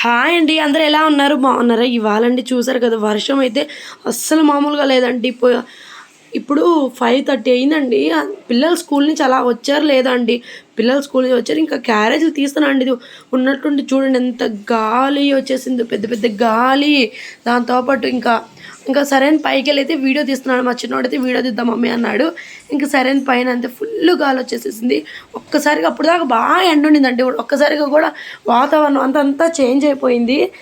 Hi అండి అందరు ఎలా ఉన్నారు? బాగున్నారా? ఇవ్వాలండి చూసారు కదా వర్షం అయితే అస్సలు మామూలుగా లేదండి. ఇప్పుడు ఫైవ్ థర్టీ అయిందండి. పిల్లలు స్కూల్ నుంచి అలా వచ్చారు లేదండి. పిల్లలు స్కూల్ నుంచి వచ్చారు ఇంకా క్యారేజీలు తీస్తున్నాండి ఇది ఉన్నట్టుండి చూడండి ఎంత గాలి వచ్చేసింది పెద్ద పెద్ద గాలి. దాంతోపాటు ఇంకా ఇంకా సరైన పైకి వెళ్ళి వీడియో తీస్తున్నాడు మా చిన్నోడైతే వీడియో తీద్దాం మమ్మీ అన్నాడు. ఇంకా సరైన పైన అంతే ఫుల్ గాలి వచ్చేసేసింది. ఒక్కసారిగా అప్పుడు దాకా బాగా ఎండ ఉండిందండి. ఒక్కసారిగా కూడా వాతావరణం అంతా అంతా చేంజ్ అయిపోయింది.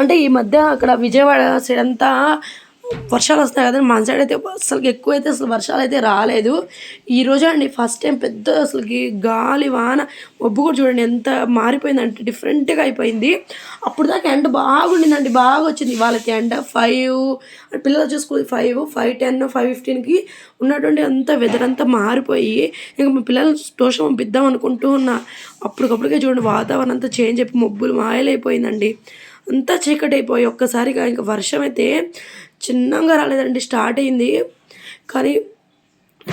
అంటే ఈ మధ్య అక్కడ విజయవాడ సైడ్ అంతా వర్షాలు వస్తాయి కదా మన సైడ్ అయితే అసలు ఎక్కువ అయితే అసలు వర్షాలు అయితే రాలేదు. ఈ రోజు అండి ఫస్ట్ టైం పెద్ద అసలుకి గాలి వాన మబ్బు కూడా చూడండి ఎంత మారిపోయిందంటే డిఫరెంట్గా అయిపోయింది. అప్పుడు దాకా ఎండ బాగుండిందండి బాగా వచ్చింది. వాళ్ళకి ఎండ ఫైవ్ పిల్లలు చూసుకుని ఫైవ్ ఫైవ్ టెన్ ఫైవ్ ఫిఫ్టీన్కి ఉన్నటువంటి అంత వెదర్ అంతా మారిపోయి ఇంకా మా పిల్లలు దోషం పంపిద్దాం అనుకుంటూ ఉన్నా. అప్పటికప్పటికే చూడండి వాతావరణం అంతా చేంజ్ అయిపోయి మబ్బులు మాయలైపోయిందండి. అంతా చీకటి అయిపోయి ఒక్కసారిగా ఇంకా వర్షం అయితే చిన్నగా రాలేదండి స్టార్ట్ అయింది. కానీ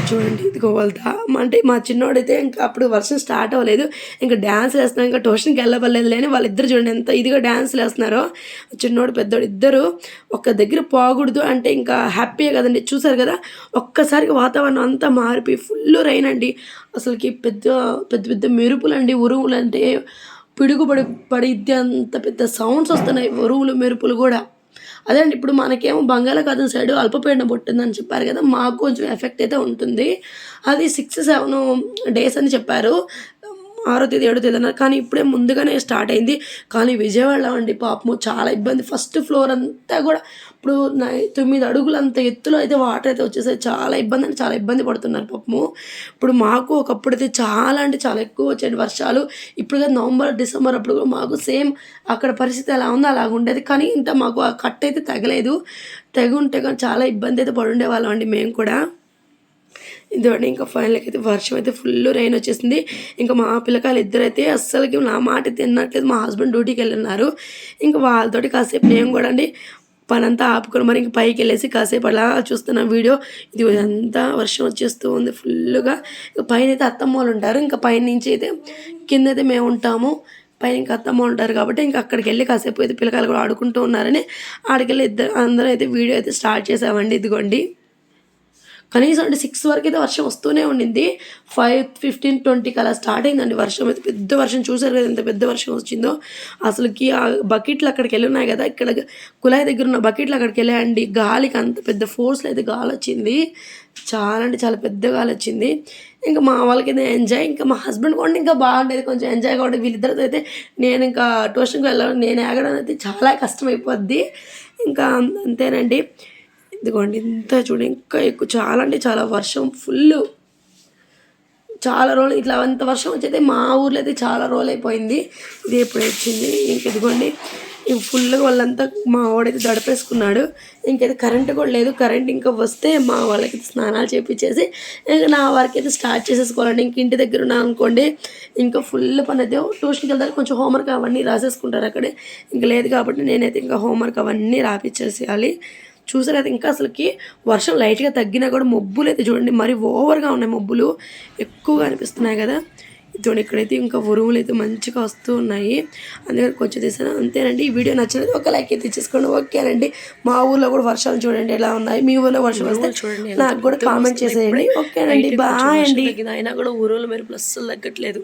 చూడండి ఇదిగో వెళ్తా అంటే మా చిన్నోడైతే ఇంకా అప్పుడు వర్షం స్టార్ట్ అవ్వలేదు. ఇంకా డ్యాన్స్ వేస్తున్నాం ఇంకా ట్యూషన్కి వెళ్ళవలేదు లేని వాళ్ళిద్దరు చూడండి ఎంత ఇదిగా డ్యాన్స్లు వేస్తున్నారో. చిన్నోడు పెద్దోడు ఇద్దరు ఒక్క దగ్గర పోకూడదు అంటే ఇంకా హ్యాపీయే కదండి. చూసారు కదా ఒక్కసారికి వాతావరణం అంతా మారిపోయి ఫుల్ రైన్ అండి. అసలుకి పెద్ద పెద్ద పెద్ద మెరుపులు అండి ఉరువులు అంటే పిడుగుపడి పడిద్ది అంత పెద్ద సౌండ్స్ వస్తున్నాయి ఉరువులు మెరుపులు కూడా. అదే అండి ఇప్పుడు మనకేమో బంగాళాఖాతం సైడ్ అల్పపీడనం పుట్టిందని చెప్పారు కదా మాకు కొంచెం ఎఫెక్ట్ అయితే ఉంటుంది. అది సిక్స్ సెవెన్ డేస్ అని చెప్పారు. ఆరో తేదీ ఏడో తేదీ అన్నారు. కానీ ఇప్పుడే ముందుగానే స్టార్ట్ అయింది. కానీ విజయవాడలో అండి పాపము చాలా ఇబ్బంది. ఫస్ట్ ఫ్లోర్ అంతా కూడా ఇప్పుడు తొమ్మిది అడుగులు అంత ఎత్తులో అయితే వాటర్ అయితే వచ్చేసాయి. చాలా ఇబ్బంది అంటే చాలా ఇబ్బంది పడుతున్నారు పాపము. ఇప్పుడు మాకు ఒకప్పుడు అయితే చాలా అంటే చాలా ఎక్కువ వచ్చాయి వర్షాలు. ఇప్పుడు కదా నవంబర్ డిసెంబర్ అప్పుడు కూడా మాకు సేమ్ అక్కడ పరిస్థితి ఎలా ఉందో అలాగ ఉండేది. కానీ ఇంత మాకు ఆ కట్ అయితే తగలేదు. తెగుంటే ఉంటే కానీ చాలా ఇబ్బంది అయితే పడి ఉండేవాళ్ళం అండి మేము కూడా. ఇదిగోండి ఇంకా ఫైనల్కి అయితే వర్షం అయితే ఫుల్ రైన్ వచ్చేసింది. ఇంకా మా పిల్లకాయలు ఇద్దరైతే అస్సలకి నా మాట అయితే తిన్నట్లేదు మా హస్బెండ్ డ్యూటీకి వెళ్ళినారు ఇంకా వాళ్ళతోటి కాసేపు నేను కూడా అండి పనంతా ఆపుకొని మరి ఇంక పైకి వెళ్ళేసి కాసేపు అలా చూస్తున్న వీడియో. ఇది అంతా వర్షం వచ్చేస్తూ ఉంది ఫుల్గా పైన అయితే అత్తమ్మ వాళ్ళు ఉంటారు. ఇంకా పైన నుంచి అయితే కింద అయితే మేము ఉంటాము. పైన ఇంకా అత్తమ్మ ఉంటారు కాబట్టి ఇంకా అక్కడికి వెళ్ళి కాసేపు అయితే పిల్లకాయలు కూడా ఆడుకుంటూ ఉన్నారని ఆడికి వెళ్ళి ఇద్దరు అందరం అయితే వీడియో అయితే స్టార్ట్ చేసామండి. ఇదిగోండి. కనీసం అంటే సిక్స్ వరకు అయితే వర్షం వస్తూనే ఉండింది. ఫైవ్ ఫిఫ్టీన్ ట్వంటీకి అలా స్టార్ట్ అయిందండి వర్షం. అయితే పెద్ద వర్షం చూసారు కదా ఎంత పెద్ద వర్షం వచ్చిందో. అసలుకి ఆ బకెట్లు అక్కడికి వెళ్ళి ఉన్నాయి కదా. ఇక్కడ కుళాయి దగ్గర ఉన్న బకెట్లు అక్కడికి వెళ్ళాయండి. గాలికి అంత పెద్ద ఫోర్స్లో అయితే గాలి వచ్చింది. చాలా అంటే చాలా పెద్ద గాలి వచ్చింది. ఇంకా మా వాళ్ళకి అయితే ఎంజాయ్ ఇంకా మా హస్బెండ్ కూడా ఇంకా బాగుండేది. కొంచెం ఎంజాయ్ కూడా వీళ్ళిద్దరితో అయితే నేను ఇంకా ట్యూషన్కి వెళ్ళాలి నేను ఆగడం అయితే చాలా కష్టమైపోద్ది. ఇంకా అంతేనండి. ఇదిగోండి ఇంత చూడండి ఇంకా ఎక్కువ చాలా అంటే చాలా వర్షం ఫుల్ చాలా రోజులు ఇట్లా అంత వర్షం వచ్చేది మా ఊర్లో అయితే చాలా రోజులు అయిపోయింది. ఇది ఎప్పుడు వచ్చింది? ఇంక ఇదిగోండి ఇంక ఫుల్గా వాళ్ళంతా మా వాడైతే దడపేసుకున్నాడు. ఇంకైతే కరెంట్ కూడా లేదు. కరెంట్ ఇంకా వస్తే మా వాళ్ళకి స్నానాలు చేపించేసి ఇంకా నా వారికి అయితే స్టార్ట్ చేసేసుకోవాలండి. ఇంక ఇంటి దగ్గర ఉన్నాను అనుకోండి ఇంకా ఫుల్ పని అయితే ట్యూషన్కి వెళ్తారు. కొంచెం హోంవర్క్ అవన్నీ రాసేసుకుంటారు అక్కడే. ఇంకా లేదు కాబట్టి నేనైతే ఇంకా హోంవర్క్ అవన్నీ రాపిచ్చేసేయాలి. చూసారు అయితే ఇంకా అసలుకి వర్షం లైట్గా తగ్గినా కూడా మబ్బులు అయితే చూడండి మరి ఓవర్గా ఉన్నాయి మబ్బులు. ఎక్కువగా అనిపిస్తున్నాయి కదా. చూడండి ఇక్కడైతే ఇంకా ఉరువులు అయితే మంచిగా వస్తూ ఉన్నాయి. అందుకని కొంచెం తీసాను అంతేనండి ఈ వీడియో నచ్చినది ఒక లైక్ అయితే తీసుకోండి ఓకేనండి మా ఊర్లో కూడా వర్షాలు చూడండి ఎలా ఉన్నాయి. మీ ఊర్లో వర్షం వస్తే నాకు కూడా కామెంట్ చేసేయండి. ఓకేనండి బాయ్ అండి. అయినా కూడా ఊరులో మెరుపులు అస్సలు తగ్గట్లేదు.